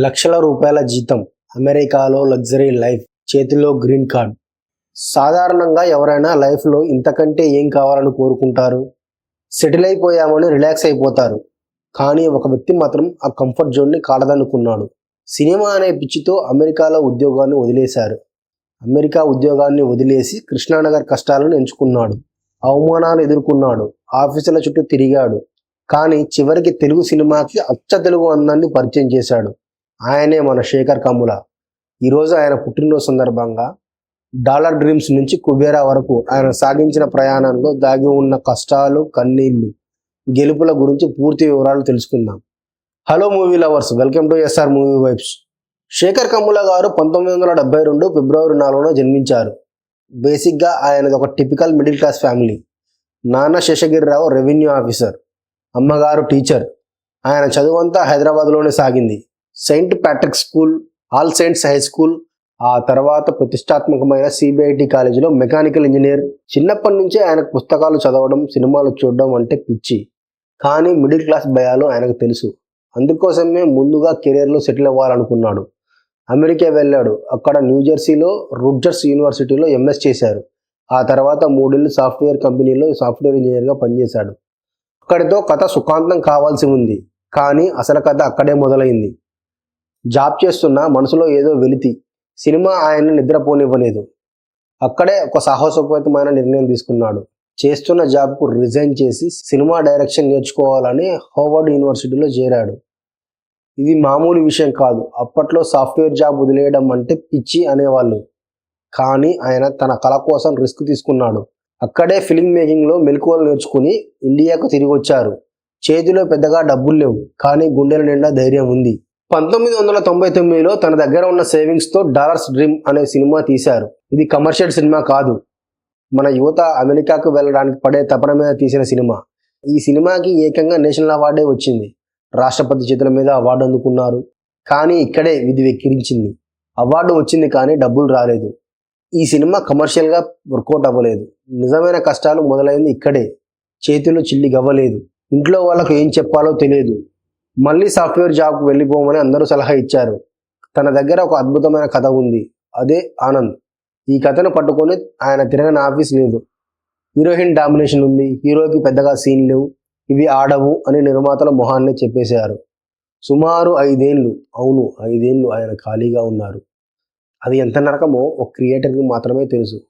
లక్షల రూపాయల జీతం అమెరికాలో లగ్జరీ లైఫ్ చేతిలో గ్రీన్ కార్డ్. సాధారణంగా ఎవరైనా లైఫ్లో ఇంతకంటే ఏం కావాలని కోరుకుంటారు? సెటిల్ అయిపోయామని రిలాక్స్ అయిపోతారు. కానీ ఒక వ్యక్తి మాత్రం ఆ కంఫర్ట్ జోన్ని కాడదనుకున్నాడు సినిమా అనే పిచ్చితో అమెరికాలో ఉద్యోగాన్ని వదిలేశారు. అమెరికా ఉద్యోగాన్ని వదిలేసి కృష్ణానగర్ కష్టాలను ఎంచుకున్నాడు. అవమానాలు ఎదుర్కొన్నాడు. ఆఫీసుల చుట్టూ తిరిగాడు. కానీ చివరికి తెలుగు సినిమాకి అచ్చ తెలుగు అందాన్ని పరిచయం చేశాడు. ఆయనే మన శేఖర్ కమ్ముల. ఈరోజు ఆయన పుట్టినరోజు సందర్భంగా డాలర్ డ్రీమ్స్ నుంచి కుబేరా వరకు ఆయన సాగించిన ప్రయాణంలో దాగి ఉన్న కష్టాలు కన్నీళ్ళు గెలుపుల గురించి పూర్తి వివరాలు తెలుసుకుందాం. Hello movie lovers welcome to SR movie vibes. Sekhar Kammula garu పంతొమ్మిది వందల డెబ్బై రెండు ఫిబ్రవరి నాలుగున జన్మించారు. బేసిక్గా ఆయనది ఒక టిపికల్ మిడిల్ క్లాస్ ఫ్యామిలీ. నాన్న శేషగిరిరావు రెవెన్యూ ఆఫీసర్ అమ్మగారు టీచర్. ఆయన చదువంతా హైదరాబాద్లోనే సాగింది. Saint Patrick School All Saints High School ఆ తర్వాత ప్రతిష్టాత్మకమైన సిబిఐటి కాలేజీలో మెకానికల్ ఇంజనీర్. చిన్నప్పటి నుంచే ఆయనకు పుస్తకాలు చదవడం సినిమాలు చూడడం అంటే పిచ్చి. కానీ మిడిల్ క్లాస్ భయాలు ఆయనకు తెలుసు. అందుకోసమే ముందుగా కెరీర్లో సెటిల్ అవ్వాలనుకున్నాడు. అమెరికా వెళ్ళాడు. అక్కడ న్యూజెర్సీలో రుడ్జర్స్ యూనివర్సిటీలో ఎంఎస్ చేశారు. ఆ తర్వాత మూడేళ్ళు సాఫ్ట్వేర్ కంపెనీలో సాఫ్ట్వేర్ ఇంజనీర్గా పనిచేశాడు. అక్కడితో కథ సుఖాంతం కావాల్సి ఉంది. కానీ అసలు కథ అక్కడే మొదలైంది. జాబ్ చేస్తున్న మనసులో ఏదో వెలితి. సినిమా ఆయన్ని నిద్రపోనివ్వలేదు. అక్కడే ఒక సాహసోపేతమైన నిర్ణయం తీసుకున్నాడు. చేస్తున్న జాబ్కు రిజైన్ చేసి సినిమా డైరెక్షన్ నేర్చుకోవాలని హోవర్డ్ యూనివర్సిటీలో చేరాడు. ఇది మామూలు విషయం కాదు. అప్పట్లో సాఫ్ట్వేర్ జాబ్ వదిలేయడం అంటే పిచ్చి అనేవాళ్ళు. కానీ ఆయన తన కళ కోసం రిస్క్ తీసుకున్నాడు. అక్కడే ఫిలిం మేకింగ్లో మెలకువలు నేర్చుకుని ఇండియాకు తిరిగి వచ్చారు. చేతిలో పెద్దగా డబ్బులు లేవు. కానీ గుండెల నిండా ధైర్యం ఉంది. పంతొమ్మిది వందల తొంభై తొమ్మిదిలో తన దగ్గర ఉన్న సేవింగ్స్తో డాలర్స్ డ్రీమ్ అనే సినిమా తీశారు. ఇది కమర్షియల్ సినిమా కాదు. మన యువత అమెరికాకు వెళ్ళడానికి పడే తపన మీద తీసిన సినిమా. ఈ సినిమాకి ఏకంగా నేషనల్ అవార్డే వచ్చింది. రాష్ట్రపతి చేతుల మీద అవార్డు అందుకున్నారు. కానీ ఇక్కడే విధి వెక్కిరించింది. అవార్డు వచ్చింది కానీ డబ్బులు రాలేదు. ఈ సినిమా కమర్షియల్గా వర్కౌట్ అవ్వలేదు. నిజమైన కష్టాలు మొదలైంది ఇక్కడే. చేతిలో చిల్లి గవ్వలేదు. ఇంట్లో వాళ్ళకు ఏం చెప్పాలో తెలియదు. మళ్ళీ సాఫ్ట్వేర్ జాబ్కు వెళ్ళిపోమని అందరూ సలహా ఇచ్చారు. తన దగ్గర ఒక అద్భుతమైన కథ ఉంది. అదే ఆనంద్. ఈ కథను పట్టుకొని ఆయన తిరగని ఆఫీస్ లేదు. హీరోయిన్ డామినేషన్ ఉంది. హీరోకి పెద్దగా సీన్ లేవు. ఇవి ఆడవు అని నిర్మాతల మొహాన్ని చెప్పేశారు. సుమారు ఐదేళ్ళు అవును ఐదేళ్ళు ఆయన ఖాళీగా ఉన్నారు. అది ఎంత నరకమో ఒక క్రియేటర్కి మాత్రమే తెలుసు.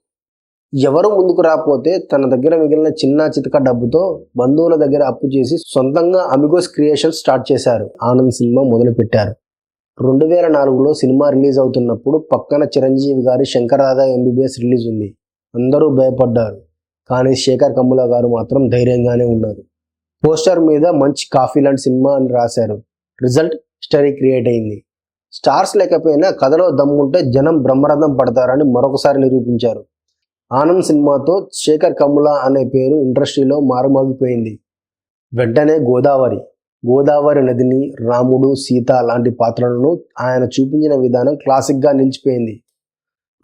ఎవరు ముందుకు రాకపోతే తన దగ్గర మిగిలిన చిన్న చితక డబ్బుతో బంధువుల దగ్గర అప్పు చేసి సొంతంగా అమిగోస్ క్రియేషన్ స్టార్ట్ చేశారు. ఆనంద్ సినిమా మొదలు పెట్టారు రెండు వేల నాలుగులో సినిమా రిలీజ్ అవుతున్నప్పుడు పక్కన చిరంజీవి గారి శంకరాదా ఎంబీబీఎస్ రిలీజ్ ఉంది. అందరూ భయపడ్డారు. కానీ శేఖర్ కమ్ముల గారు మాత్రం ధైర్యంగానే ఉన్నారు. పోస్టర్ మీద మంచి కాఫీ లాంటి సినిమా అని రాశారు. రిజల్ట్ స్టరీ క్రియేట్ అయింది. స్టార్స్ లేకపోయినా కథలో దమ్ముంటే జనం బ్రహ్మరథం పడతారని మరొకసారి నిరూపించారు. ఆనంద్ సినిమాతో శేఖర్ కమ్ముల అనే పేరు ఇండస్ట్రీలో మారుమోగిపోయింది. వెంటనే గోదావరి గోదావరి నదిని రాముడు సీత లాంటి పాత్రలను ఆయన చూపించిన విధానం క్లాసిక్గా నిలిచిపోయింది.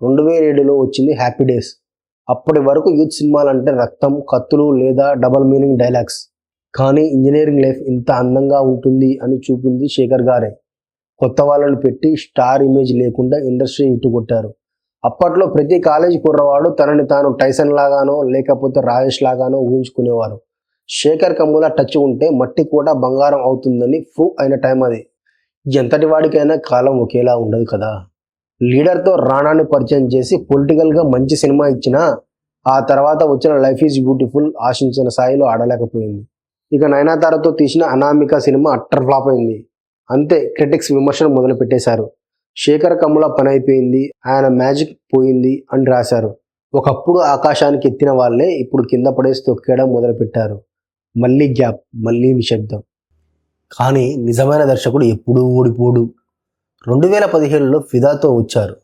రెండు వేల ఏడులో వచ్చింది హ్యాపీ డేస్. అప్పటి వరకు యూత్ సినిమాలంటే రక్తం కత్తులు లేదా డబల్ మీనింగ్ డైలాగ్స్. కానీ ఇంజనీరింగ్ లైఫ్ ఇంత అందంగా ఉంటుంది అని చూపింది శేఖర్ గారే. కొత్త వాళ్ళని పెట్టి స్టార్ ఇమేజ్ లేకుండా ఇండస్ట్రీ ఇట్టుకొట్టారు అప్పట్లో ప్రతి కాలేజీ కుర్రవాడు తనని తాను టైసన్ లాగానో లేకపోతే రాజేష్ లాగానో ఊహించుకునేవారు. శేఖర్ కమ్ముల టచ్ ఉంటే మట్టి కూడా బంగారం అవుతుందని ఫ్రూ అయిన టైం అది. ఎంతటి వాడికైనా కాలం ఒకేలా ఉండదు కదా. లీడర్తో రాణాన్ని పరిచయం చేసి పొలిటికల్గా మంచి సినిమా ఇచ్చినా ఆ తర్వాత వచ్చిన లైఫ్ ఈజ్ బ్యూటిఫుల్ ఆశించిన స్థాయిలో ఆడలేకపోయింది. ఇక నయనాతారతో తీసిన అనామిక సినిమా అట్టర్ ఫ్లాప్ అయింది. అంతే క్రిటిక్స్ విమర్శలు మొదలు పెట్టేశారు శేఖర్ కమ్ముల పని అయిపోయింది ఆయన మ్యాజిక్ పోయింది అని రాశారు. ఒకప్పుడు ఆకాశానికి ఎత్తిన వాళ్ళే ఇప్పుడు కింద పడేసి తొక్కేయడం మొదలుపెట్టారు. మళ్ళీ గ్యాప్ మళ్ళీ నిశ్శబ్దం. కానీ నిజమైన దర్శకుడు ఎప్పుడూ ఓడిపోడు. రెండు వేల పదిహేడులో ఫిదాతో వచ్చారు.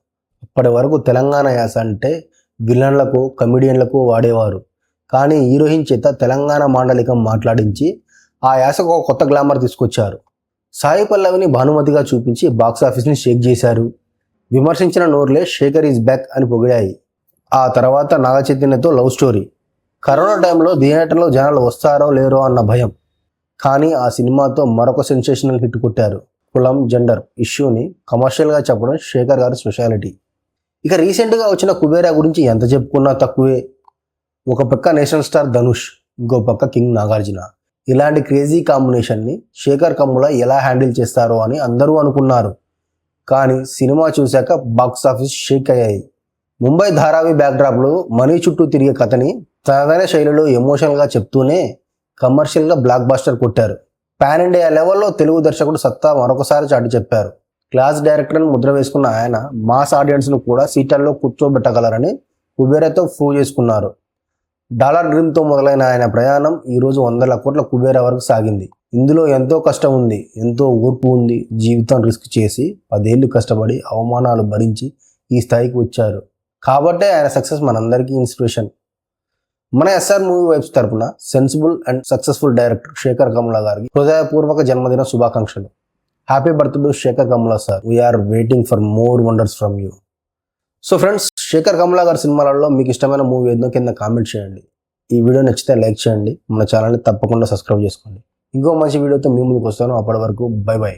అప్పటి వరకు తెలంగాణ యాస అంటే విలన్లకు కమిడియన్లకు వాడేవారు. కానీ హీరోయిన్ చేత తెలంగాణ మాండలికం మాట్లాడించి ఆ యాసకు ఒక కొత్త గ్లామర్ తీసుకొచ్చారు. సాయి పల్లవిని భానుమతిగా చూపించి బాక్సాఫీస్ని షేక్ చేశారు. విమర్శించిన నోర్లే శేఖర్ ఈజ్ బ్యాక్ అని పొగిడాయి. ఆ తర్వాత నాగ చైతన్యతో లవ్ స్టోరీ కరోనా టైంలో థియేటర్లో జనాలు వస్తారో లేరో అన్న భయం. కానీ ఆ సినిమాతో మరొక సెన్సేషనల్ హిట్ కొట్టారు. కులం జెండర్ ఇష్యూని కమర్షియల్గా చెప్పడం శేఖర్ గారి స్పెషాలిటీ ఇక రీసెంట్గా వచ్చిన కుబేరా గురించి ఎంత చెప్పుకున్నా తక్కువే. ఒక పక్క నేషనల్ స్టార్ ధనుష్ ఇంకో పక్క కింగ్ నాగార్జున. ఇలాంటి క్రేజీ కాంబినేషన్ని శేఖర్ కమ్ముల ఎలా హ్యాండిల్ చేస్తారో అని అందరూ అనుకున్నారు. కానీ సినిమా చూశాక బాక్స్ ఆఫీస్ షేక్ అయ్యాయి. ముంబై ధారావి బ్యాక్డ్రాప్లో మనీ చుట్టూ తిరిగే కథని తనదైన శైలిలో ఎమోషనల్గా చెప్తూనే కమర్షియల్గా బ్లాక్ బాస్టర్ కొట్టారు. పాన్ ఇండియా లెవెల్లో తెలుగు దర్శకుడు సత్తా మరొకసారి చాటి చెప్పారు. క్లాస్ డైరెక్టర్ని ముద్ర వేసుకున్న ఆయన మాస్ ఆడియన్స్ను కూడా సీట్లలో కూర్చోబెట్టగలరని కుబేరతో ప్రూవ్ చేసుకున్నారు. డాలర్ డ్రీమ్తో మొదలైన ఆయన ప్రయాణం ఈరోజు వందల కోట్ల కుబేరా వరకు సాగింది. ఇందులో ఎంతో కష్టం ఉంది. ఎంతో ఓర్పు ఉంది. జీవితం రిస్క్ చేసి పదేళ్ళు కష్టపడి అవమానాలు భరించి ఈ స్థాయికి వచ్చారు. కాబట్టే ఆయన సక్సెస్ మనందరికీ ఇన్స్పిరేషన్. మన ఎస్ఆర్ మూవీ వైబ్స్ తరపున sensible and successful director Sekhar Kammula గారికి హృదయపూర్వక జన్మదిన శుభాకాంక్షలు. Happy birthday Sekhar Kammula sir. We're waiting for more wonders from you so friends Sekhar Kammula గారి సినిమాలలో మీకు ఇష్టమైన మూవీ ఏదో కింద కామెంట్ చేయండి. ఈ వీడియో నచ్చితే లైక్ చేయండి. మన ఛానల్ని తప్పకుండా సబ్స్క్రైబ్ చేసుకోండి. ఇంకో మంచి వీడియోతో మీ ముందుకు వస్తాను. అప్పటి వరకు బై బై